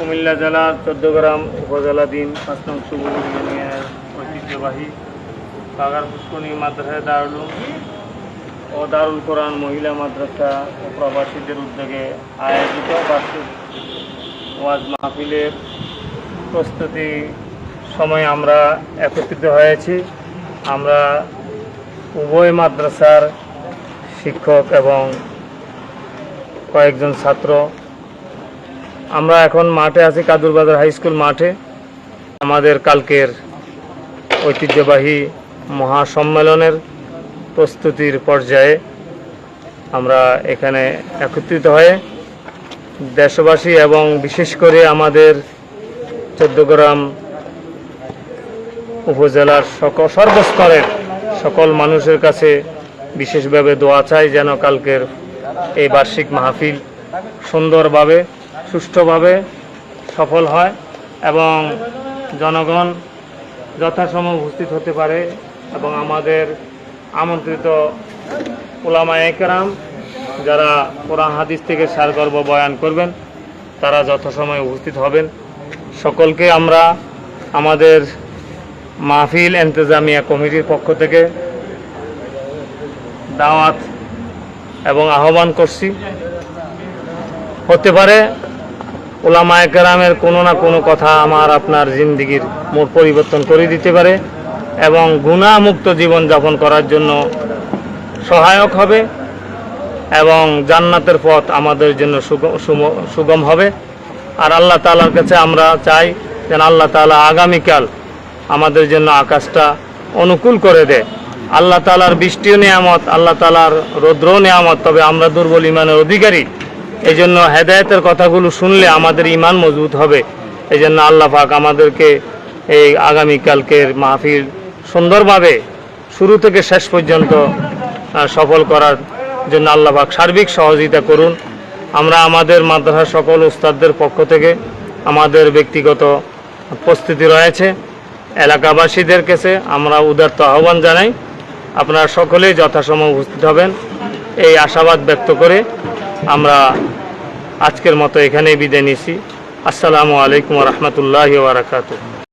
কুমিল্লা জেলার চোদ্দগ্রাম উপজেলাধীন পাঁচ নং শুভ ইউনিয়নের ঐতিহ্যবাহী বাগার পুষ্করণী মাদ্রাসা দারুল ও দারুল কোরআন মহিলা মাদ্রাসা ও প্রবাসীদের উদ্যোগে আয়োজিত বার্ষিক ওয়াজ মাহফিলের প্রস্তুতি সময় আমরা একত্রিত হয়েছি। আমরা উভয় মাদ্রাসার শিক্ষক এবং কয়েকজন ছাত্র আমরা এখন মাঠে আছি কাদুরবাজার হাই স্কুল মাঠে। আমাদের কালকের ঐতিহ্যবাহী মহাসম্মেলনের প্রস্তুতির পর্যায়ে আমরা এখানে একত্রিত হয়ে দেশবাসী এবং বিশেষ করে আমাদের চোদ্দগ্রাম উপজেলার সকল সর্বস্তরের সকল মানুষের কাছে বিশেষভাবে দোয়া চাই যেন কালকের এই বার্ষিক মাহফিল সুন্দরভাবে সুষ্ঠুভাবে সফল হয় এবং জনগণ যথাসময় উপস্থিত হতে পারে এবং আমাদের আমন্ত্রিত ওলামা একরাম যারা কোরআন হাদিস থেকে সারগর্ব বয়ান করবেন, তারা যথাসময়ে উপস্থিত হবেন। সকলকে আমরা আমাদের মাহফিল এন্তেজামিয়া কমিটির পক্ষ থেকে দাওয়াত এবং আহ্বান করছি। হতে পারে। ওলামায় কেরামের কোনো না কোনো কথা আমার আপনার জিন্দিগির মোট পরিবর্তন করে দিতে পারে এবং গুণামুক্ত জীবনযাপন করার জন্য সহায়ক হবে এবং জান্নাতের পথ আমাদের জন্য সুগম হবে। আর আল্লাহ তালার কাছে আমরা চাই যেন আল্লাহ তালা আগামীকাল আমাদের জন্য আকাশটা অনুকূল করে দেয়। আল্লাহ তালার বৃষ্টিও নিয়ামত, আল্লাহ তালার রৌদ্রও নিয়ামত, তবে আমরা দুর্বল ইমানের অধিকারী। এই জন্য হেদায়তের কথাগুলো শুনলে আমাদের ইমান মজবুত হবে। এই জন্য আল্লাহ পাক আমাদেরকে এই আগামীকালকের মাহফিল সুন্দরভাবে শুরু থেকে শেষ পর্যন্ত সফল করার জন্য আল্লাহ পাক সার্বিক সহযোগিতা করুন। আমরা আমাদের মাদ্রাসার সকল উস্তাদদের পক্ষ থেকে আমাদের ব্যক্তিগত প্রস্তুতি রয়েছে। এলাকাবাসীদের কাছে আমরা উদার্ত আহ্বান জানাই। আপনারা সকলেই যথাসময় উপস্থিত হবেন। এই আশাবাদ ব্যক্ত করে আমরা আজকের মতো এখানেই বিদায় নিছি। আসসালামু আলাইকুম রহমতুল্লাহ বারাকাতুহ।